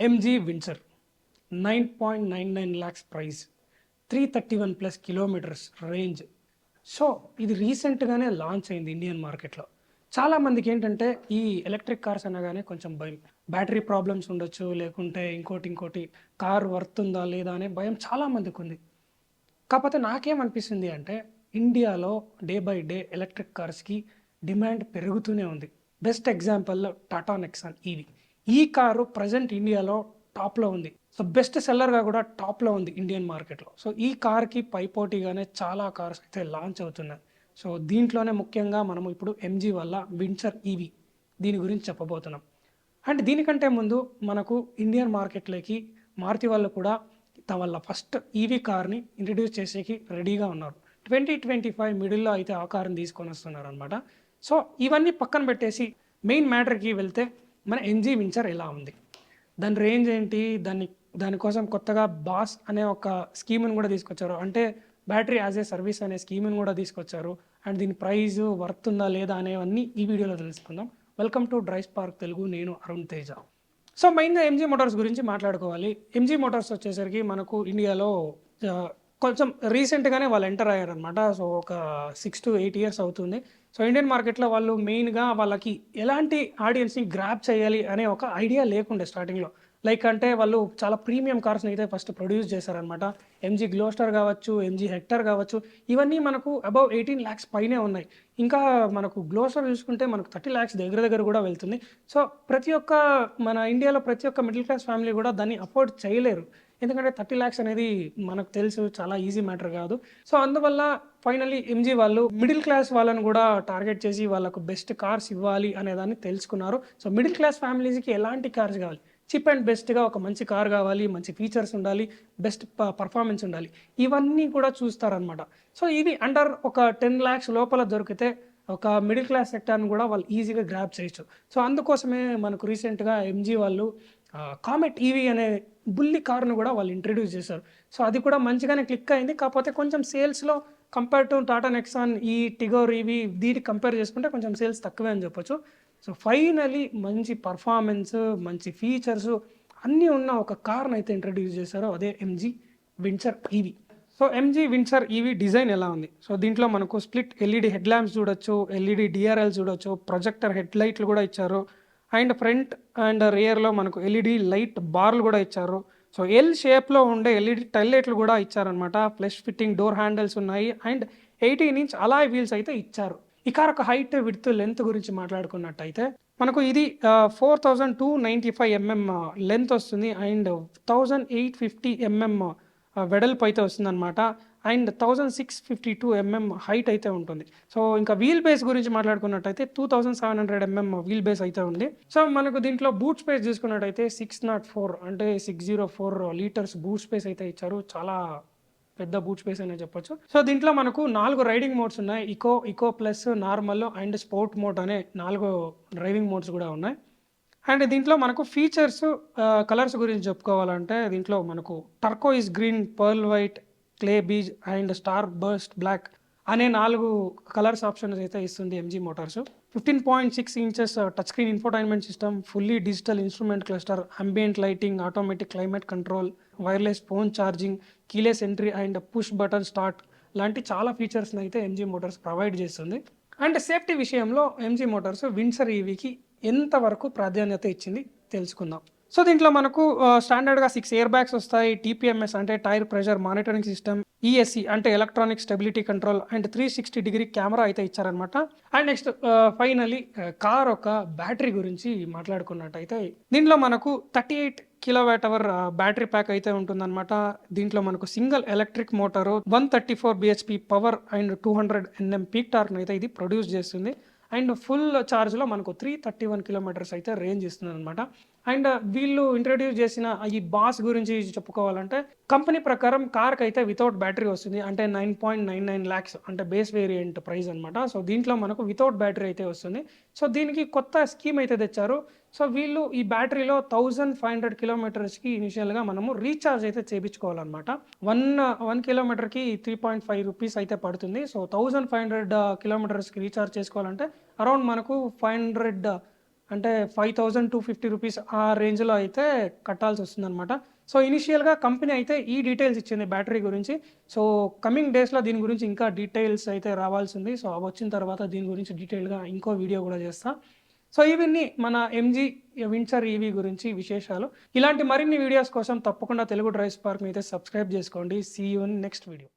MG Windsor nine point nine nine lakhs price three thirty one plus kilometres range so ఇది రీసెంట్గానే launch అయింది Indian మార్కెట్లో చాలా మందికి ఏంటంటే ఈ ఎలక్ట్రిక్ కార్స్ అనగానే కొంచెం భయం. బ్యాటరీ ప్రాబ్లమ్స్ ఉండొచ్చు లేకుంటే ఇంకోటి ఇంకోటి కార్ వర్త్ ఉందా లేదా అనే భయం చాలా మందికి ఉంది. కాకపోతే నాకేమనిపిస్తుంది అంటే ఇండియాలో డే బై డే ఎలక్ట్రిక్ కార్స్కి డిమాండ్ పెరుగుతూనే ఉంది. Best example Tata Nexon EV ఈ కారు ప్రజెంట్ ఇండియాలో టాప్లో ఉంది. సో బెస్ట్ సెల్లర్గా కూడా టాప్లో ఉంది ఇండియన్ మార్కెట్లో. సో ఈ కార్కి పైపోటీగానే చాలా కార్స్ అయితే లాంచ్ అవుతున్నాయి. సో దీంట్లోనే ముఖ్యంగా మనం ఇప్పుడు ఎంజీ వల్ల వించర్ ఈవీ దీని గురించి చెప్పబోతున్నాం. అండ్ దీనికంటే ముందు మనకు ఇండియన్ మార్కెట్లోకి మారుతి వాళ్ళు కూడా తమ ఫస్ట్ ఈవీ కార్ని ఇంట్రడ్యూస్ చేసేకి రెడీగా ఉన్నారు. ట్వంటీ ట్వంటీ ఫైవ్ మిడిల్లో అయితే ఆ కార్ని తీసుకొని వస్తున్నారు అనమాట సో ఇవన్నీ పక్కన పెట్టేసి మెయిన్ మ్యాటర్కి వెళ్తే మన ఎన్జీ వించర్ ఎలా ఉంది? దాని రేంజ్ ఏంటి? దాన్ని దానికోసం కొత్తగా బాస్ అనే ఒక స్కీమ్ని కూడా తీసుకొచ్చారు. అంటే బ్యాటరీ యాజ్ ఏ సర్వీస్ అనే స్కీమ్ని కూడా తీసుకొచ్చారు. అండ్ దీని ప్రైజ్ వర్త్ ఉందా లేదా అనేవన్నీ ఈ వీడియోలో తెలుసుకుందాం. Welcome to drive spark Telugu. నేను అరుణ్ తేజ. సో మెయిన్గా ఎంజీ మోటార్స్ గురించి మాట్లాడుకోవాలి. ఎంజీ మోటార్స్ వచ్చేసరికి మనకు ఇండియాలో కొంచెం రీసెంట్గానే వాళ్ళు ఎంటర్ అయ్యారనమాట సో ఒక సిక్స్ టు ఎయిట్ ఇయర్స్ అవుతుంది. సో ఇండియన్ మార్కెట్లో వాళ్ళు మెయిన్గా వాళ్ళకి ఎలాంటి ఆడియన్స్ని గ్రాప్ చేయాలి అనే ఒక ఐడియా లేకుండే స్టార్టింగ్లో లైక్ అంటే వాళ్ళు చాలా ప్రీమియం కార్స్ని అయితే ఫస్ట్ ప్రొడ్యూస్ చేశారనమాట ఎంజీ గ్లోస్టర్ కావచ్చు ఎంజీ హెక్టర్ కావచ్చు ఇవన్నీ మనకు అబౌవ్ ఎయిటీన్ ల్యాక్స్ పైనే ఉన్నాయి. ఇంకా మనకు గ్లోస్టర్ చూసుకుంటే మనకు థర్టీ ల్యాక్స్ దగ్గర దగ్గర కూడా వెళ్తుంది. సో ప్రతి ఒక్క మన ఇండియాలో ప్రతి ఒక్క మిడిల్ క్లాస్ ఫ్యామిలీ కూడా దాన్ని అఫోర్డ్ చేయలేరు. ఎందుకంటే థర్టీ ల్యాక్స్ అనేది మనకు తెలుసు చాలా ఈజీ మ్యాటర్ కాదు. సో అందువల్ల ఫైనలీ ఎంజీ వాళ్ళు మిడిల్ క్లాస్ వాళ్ళని కూడా టార్గెట్ చేసి వాళ్ళకు బెస్ట్ కార్స్ ఇవ్వాలి అనేదాన్ని తెలుసుకున్నారు. సో మిడిల్ క్లాస్ ఫ్యామిలీస్కి ఎలాంటి కార్స్ కావాలి? చిప్ అండ్ బెస్ట్గా ఒక మంచి కార్ కావాలి మంచి ఫీచర్స్ ఉండాలి బెస్ట్ పర్ఫార్మెన్స్ ఉండాలి. ఇవన్నీ కూడా చూస్తారనమాట సో ఇది అండర్ ఒక టెన్ ల్యాక్స్ లోపల దొరికితే ఒక మిడిల్ క్లాస్ సెక్టార్ని కూడా వాళ్ళు ఈజీగా గ్రాప్ చేయొచ్చు. సో అందుకోసమే మనకు రీసెంట్గా ఎంజీ వాళ్ళు కామెట్ ఈవీ అనే బుల్లి కార్ను కూడా వాళ్ళు ఇంట్రడ్యూస్ చేశారు. సో అది కూడా మంచిగానే క్లిక్ అయింది. కాకపోతే కొంచెం సేల్స్లో కంపేర్ టు టాటా నెక్సాన్ ఈ టిగోర్ ఇవి దీనికి కంపేర్ చేసుకుంటే కొంచెం సేల్స్ తక్కువే అని చెప్పొచ్చు. సో ఫైనలీ మంచి పర్ఫార్మెన్స్ మంచి ఫీచర్స్ అన్నీ ఉన్న ఒక కార్ని అయితే ఇంట్రడ్యూస్ చేశారో. అదే MG Windsor EV so MG Windsor EV design ఎలా ఉంది? సో దీంట్లో మనకు స్ప్లిట్ ఎల్ఈడి హెడ్ ల్యాంప్స్ చూడొచ్చు ఎల్ఈడి డిఆర్ఎల్ చూడొచ్చు ప్రొజెక్టర్ హెడ్ లైట్లు కూడా ఇచ్చారు. అండ్ ఫ్రంట్ అండ్ రియర్లో మనకు ఎల్ఈడి లైట్ బార్లు కూడా ఇచ్చారు. సో ఎల్ షేప్లో ఉండే ఎల్ఈడి టైల్ లైట్లు కూడా ఇచ్చారనమాట ఫ్లెష్ ఫిట్టింగ్ డోర్ హ్యాండిల్స్ ఉన్నాయి. And eighteen inch alloy wheels అయితే ఇచ్చారు. ఇకారక హైట్ విడ్త్ లెంత్ గురించి మాట్లాడుకున్నట్టయితే మనకు ఇది four thousand two ninety five mm length వస్తుంది. And thousand eight fifty mm వెడల్పు అయితే వస్తుందన్నమాట. And thousand six fifty two mm height అయితే ఉంటుంది. సో ఇంకా వీల్ బేస్ గురించి మాట్లాడుకున్నట్టయితే two thousand seven hundred mm wheel base అయితే ఉంది. సో మనకు దీంట్లో బూట్ స్పేస్ చూసుకున్నట్టయితే సిక్స్ నాట్ ఫోర్ అంటే six zero four litres boot space అయితే ఇచ్చారు. చాలా పెద్ద బూట్ స్పేస్ అనే చెప్పొచ్చు. సో దీంట్లో మనకు నాలుగు రైడింగ్ మోడ్స్ ఉన్నాయి. Eco eco plus normal and sport mode అనే నాలుగు డ్రైవింగ్ మోడ్స్ కూడా ఉన్నాయి. అండ్ దీంట్లో మనకు ఫీచర్స్ కలర్స్ గురించి చెప్పుకోవాలంటే దీంట్లో మనకు turquoise green pearl white clay beige and starburst black అనే నాలుగు కలర్స్ ఆప్షన్స్ అయితే ఇస్తుంది MG Motors fifteen point six inches touch screen infotainment system fully digital instrument cluster ambient lighting automatic climate control wireless phone charging keyless entry and push button start లాంటి చాలా ఫీచర్స్ని అయితే MG Motors provide చేస్తుంది. And safety విషయంలో MG Motors Windsor ఈవీకి ఎంతవరకు ప్రాధాన్యత ఇచ్చింది తెలుసుకుందాం. సో దీంట్లో మనకు స్టాండర్డ్గా సిక్స్ ఎయిర్ బ్యాగ్స్ వస్తాయి టీపీఎంఎస్ అంటే tyre pressure monitoring system ESC అంటే electronic stability control and three sixty degree camera అయితే ఇచ్చారనమాట అండ్ నెక్స్ట్ ఫైనలీ కార్ ఒక బ్యాటరీ గురించి మాట్లాడుకున్నట్టయితే దీంట్లో మనకు thirty eight kilowatt hour battery pack అయితే ఉంటుందన్నమాట. దీంట్లో మనకు single electric motor one thirty four BHP power and two hundred NM peak torque అయితే ఇది ప్రొడ్యూస్ చేస్తుంది. అండ్ ఫుల్ ఛార్జ్లో మనకు త్రీ థర్టీ వన్ కిలోమీటర్స్ అయితే రేంజ్ ఇస్తుంది అనమాట అండ్ వీళ్ళు ఇంట్రడ్యూస్ చేసిన ఈ బాస్ గురించి చెప్పుకోవాలంటే కంపెనీ ప్రకారం కార్కి అయితే వితౌట్ బ్యాటరీ వస్తుంది. అంటే nine point nine nine lakhs అంటే బేస్ వేరియంట్ ప్రైస్ అనమాట సో దీంట్లో మనకు వితౌట్ బ్యాటరీ అయితే వస్తుంది. సో దీనికి కొత్త స్కీమ్ అయితే తెచ్చారు. సో వీళ్ళు ఈ బ్యాటరీలో థౌజండ్ ఫైవ్ హండ్రెడ్ కిలోమీటర్స్కి ఇనిషియల్గా మనము రీఛార్జ్ అయితే చేయించుకోవాలన్నమాట వన్ వన్ కిలోమీటర్కి త్రీ పాయింట్ ఫైవ్ రూపీస్ అయితే పడుతుంది. సో థౌజండ్ ఫైవ్ హండ్రెడ్ కిలోమీటర్స్కి రీఛార్జ్ చేసుకోవాలంటే అరౌండ్ మనకు ఫైవ్ హండ్రెడ్ అంటే five thousand two fifty rupees ఆ రేంజ్లో అయితే కట్టాల్సి వస్తుందన్నమాట. సో ఇనిషియల్గా కంపెనీ అయితే ఈ డీటెయిల్స్ ఇచ్చింది బ్యాటరీ గురించి. సో కమింగ్ డేస్లో దీని గురించి ఇంకా డీటెయిల్స్ అయితే రావాల్సింది. సో అవి వచ్చిన తర్వాత దీని గురించి డీటెయిల్గా ఇంకో వీడియో కూడా చేస్తా. సో ఇవన్నీ మన ఎంజీ విన్సర్ ఈవీ గురించి విశేషాలు. ఇలాంటి మరిన్ని వీడియోస్ కోసం తప్పకుండా తెలుగు డ్రైవ్ స్పార్క్ని అయితే సబ్స్క్రైబ్ చేసుకోండి. See you next video